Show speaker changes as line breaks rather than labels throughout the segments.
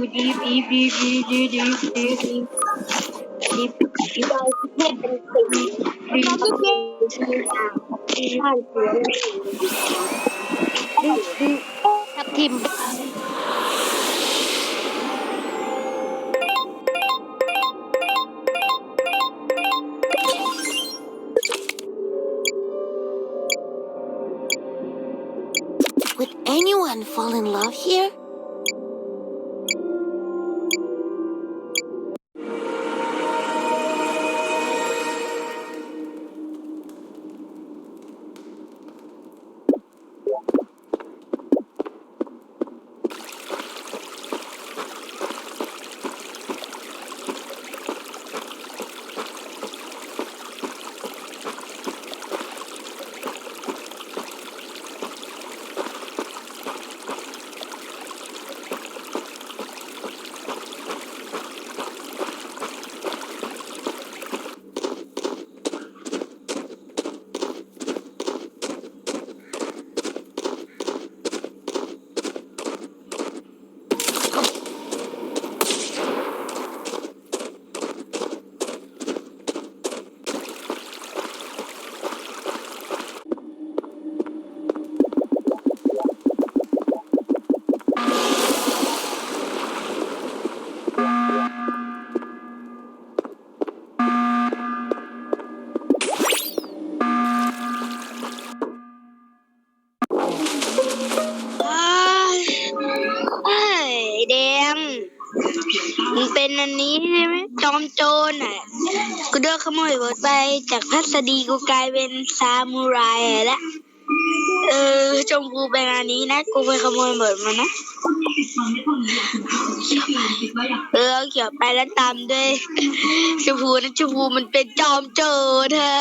do deep, deep, deep, deep, deep, deep, deep, deep.
Would anyone fall in love here?
มึงเป็นอันนี้ใช่ไหมจอมโจรอะกูโดนขโมยรถไปจากพัสดีกูกลายเป็นซามูไรแล้วเออจงกูเป็นอันนี้นะกูไปขโมยหมดมานะเออเอาเขียวไปแล้วตามด้วยชมพูนะชมพูมันเป็นจอมโจรเธอ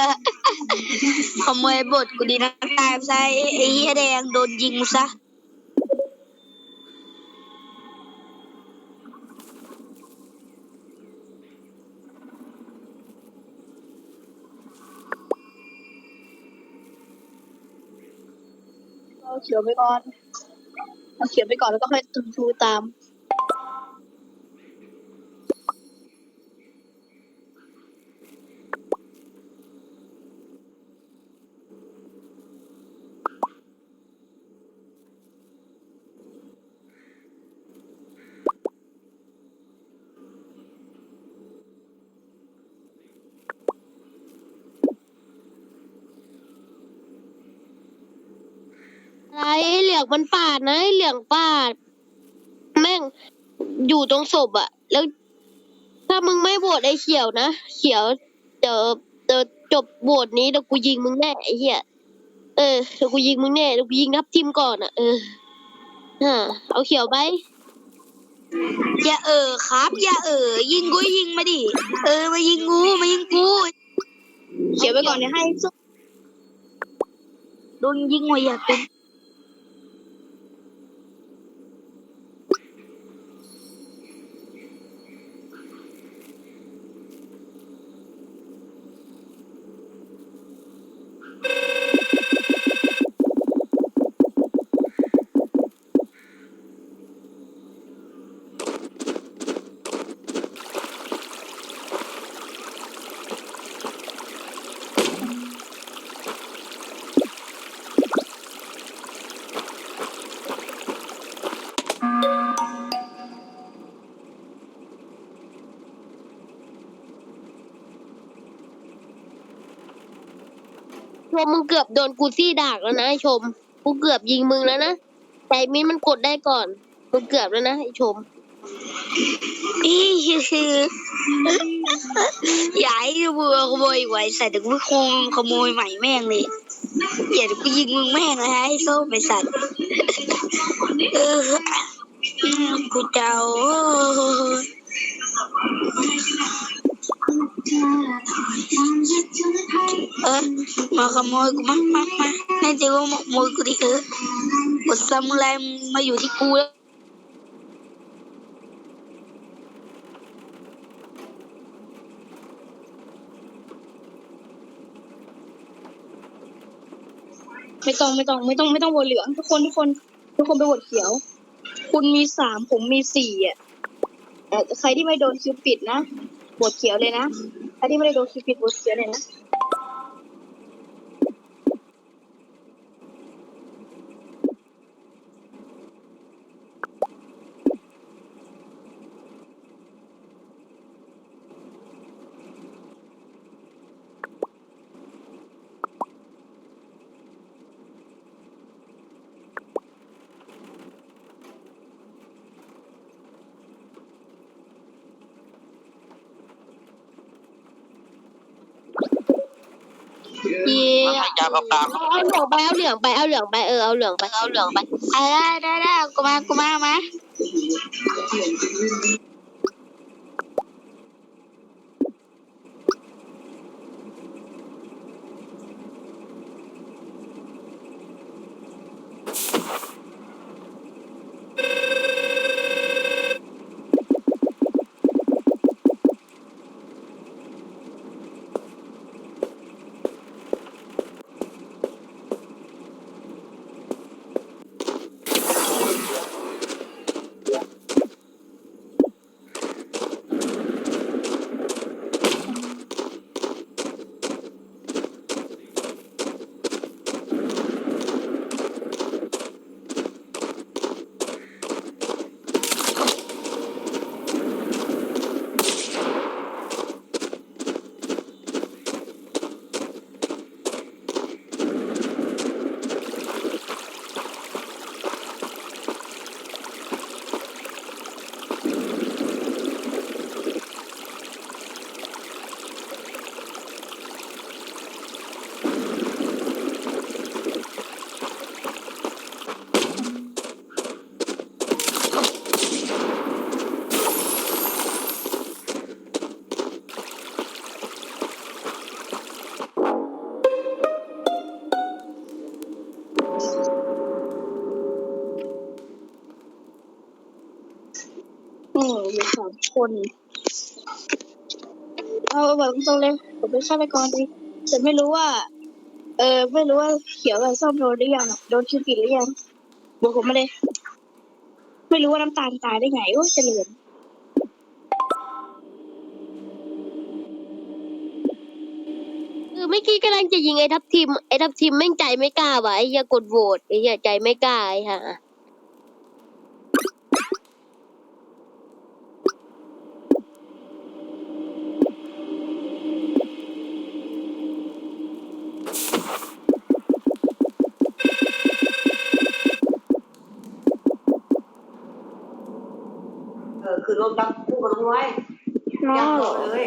ขโมยบทกูดีนะตายไอ้ไอ้เฮียแดงโดนยิงซะ
เอาเขียวไปก่อน เอาเขียวไปก่อนแล้วก็ค่อยชมพูตาม
อ้เหลืองมันปาดนะไอ้เหลืองปาด แม่งอยู่ตรงศพอะแล้ว ถ้ามึงไม่โหวตไอ้เขียวนะเขียวเดี๋ยวเดี๋ยวจบโหวตนี้เดี๋ยวกูยิงมึงแน่ไอ้เหี้ยเออเดี๋ยวกูยิงมึงแน่เดี๋ยวกูยิงทับทิมก่อนอะเออฮะเอาเขียวไปอย่าเออครับ อย่าเออยิงกูยิงมาดิเออมายิงกูมายิงกู
เขียวไปก่อนเดี๋ยวให้ส้ม
โดนยิงหัวอย่าเป็น ชมมึงเกือบโดนกูซี่ดากแล้วนะไอชม กูเกือบยิงมึงแล้วนะแต่มินมันกดได้ก่อนมึงเกือบแล้วนะไอชมอีคืออย่าให้กูขโมยไว้ใส่เดี๋ยวกูคงขโมยใหม่แม่งเลยอย่าเดี๋ยวกูยิงมึงแม่งเลยฮะไอ้ส้มไอ้สัตว์เออกูเจ้า เออมาขโมยกูมามามาแน่ใจว่ามาขโมยกูดิเออบทซามูไรมาอยู่ที่กูแล้ว
ไม่ต้องไม่ต้องไม่ต้องไม่ต้องโหวตเหลืองทุกคนทุกคนทุกคนไปโหวตเขียว คุณมีสามผมมีสี่อะใครที่ไม่โดนคิวปิดนะบทเขียวเลยนะ ใครที่ไม่ ยี่เอา
เหลืองไปเอาเหลืองไปเอาเหลืองไปเออเอาเหลืองไปเอาเหลืองไป
อ่าได้ได้ได้กูมากูมามา โอ้ยสาม คน เอาแบบตรงเลยผมเป็นฆาตกรดิแต่ไม่รู้ว่า เออ ไม่รู้ว่าเขียวกับส้มโดนหรือยังอโดนคิวปิดหรือยังบอกผมมาเลย ไม่รู้ว่าน้ำตาลตายได้ไงโอ้เจริญ
คือเมื่อกี้กำลังจะยิงไอ้ทัพทีมไอ้ทัพทีมแม่งใจไม่กล้าวะไอ้เหี้ยกดโหวตไอ้เหี้ยใจไม่กล้าไอ้ห่า
ออคือรถตั้งคู่กันไว้
น้อ
จ้างเลย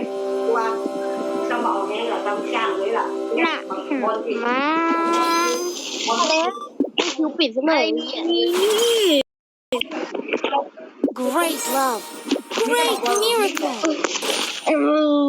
ว่าจะมาเอาเองเหรอต้องจ้างเลยล่ะเนี่ยบางคนที่
มา
คนที่
คิวปิดซะหน่อยไอ้เหี้ย
Great love. Great miracle.
เออ